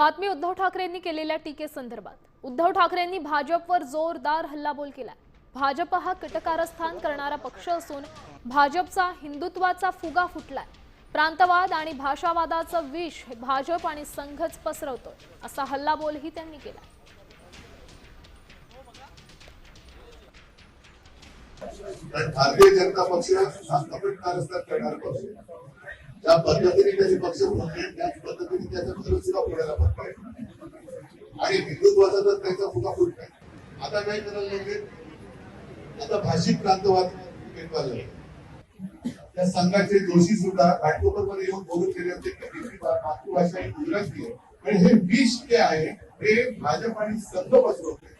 बातमी उद्धव ठाकरेंनी केलेल्या टीकेसंदर्भात. उद्धव ठाकरेंनी भाजपवर जोरदार हल्लाबोल केला भाजप हा कटकारस्थान करणारा पक्ष असून भाजपचा हिंदुत्वाचा फुगा फुटलाय. प्रांतवाद आणि भाषावादाचं विष भाजप आणि संघच पसरवतोय असा हल्लाबोलही त्यांनी केला भारतीय जनता पक्ष हा कपट कारस्थान करणारा पक्ष. ज्या पद्धतीने त्याचे पक्ष त्याच पद्धतीने त्याचा खरंच सुद्धा आणि हिंदुत्वाचा तर त्यांचा फुट नाही. आता काय करायला लागले? आता भाषिक प्रांतवाद निर्माण लागले. त्या संघाचे दोषी सुद्धा घाटकोपरमध्ये येऊन बोलून गेले होते मातृभाषा ही गुजराती आहे. पण हे विष जे आहे हे भाजप आणि संघ पसरवते